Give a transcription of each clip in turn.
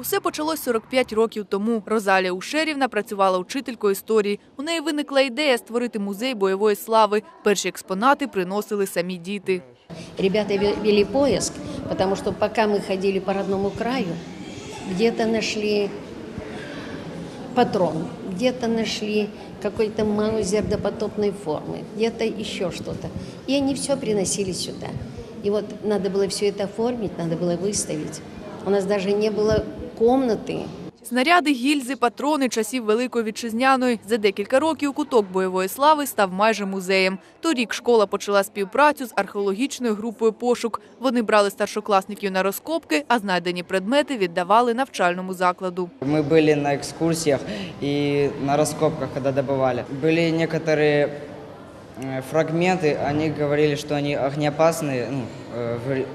Усе почалось 45 років тому. Розалія Ушерівна працювала учителькою історії. У неї виникла ідея створити музей бойової слави. Перші експонати приносили самі діти. Ребята ве- вели поиск, потому что пока мы ходили по родному краю, где-то нашли патрон, где-то нашли какой-то маузер допотопной формы, где-то еще что-то. И они все приносили сюда. И вот надо было все это оформить, надо было выставить. У нас даже не было комнаты, Снаряди, гільзи, патрони часів Великої Вітчизняної. За декілька років куток бойової слави став майже музеєм. Торік школа почала співпрацю з археологічною групою «Пошук». Вони брали старшокласників на розкопки, а знайдені предмети віддавали навчальному закладу. Мы были на экскурсиях и на раскопках, когда добывали. Были некоторые э, фрагменты, они говорили, что они огнеопасные, ну, э, вре-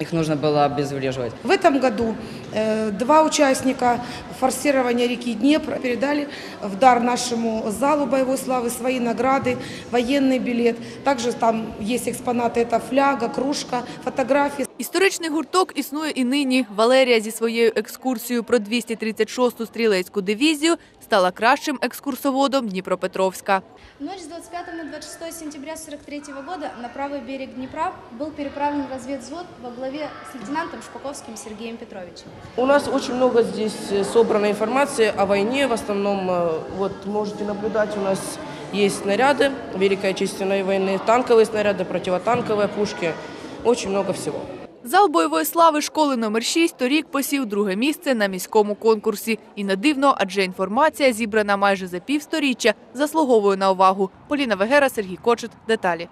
их нужно было обезвреживать. В этом году э, два участника форсирования реки Днепр передали в дар нашему залу боевой славы свои награды, военный билет. Также там есть экспонаты, это фляга, кружка, фотографии. Історичний гурток існує і нині. Валерія зі своєю екскурсією про 236-ту стрілецьку дивізію стала кращим екскурсоводом Дніпропетровська. В ночь с 25 на 26 сентября 1943 года на правый берег Днепра был переправлен разведвзвод во главе с лейтенантом Шпаковским Сергеем Петровичем. У нас очень много здесь э, собрано информации о войне. В основном, э, вот можете наблюдать, у нас есть снаряды Великой Отечественной войны, танковые снаряды, противотанковые пушки. Очень много всего. Зал бойової слави школи номер 6 торік посів друге місце на міському конкурсі. І не дивно, адже інформація, зібрана майже за півсторіччя, заслуговує на увагу. Поліна Вегера, Сергій Кочет. Деталі.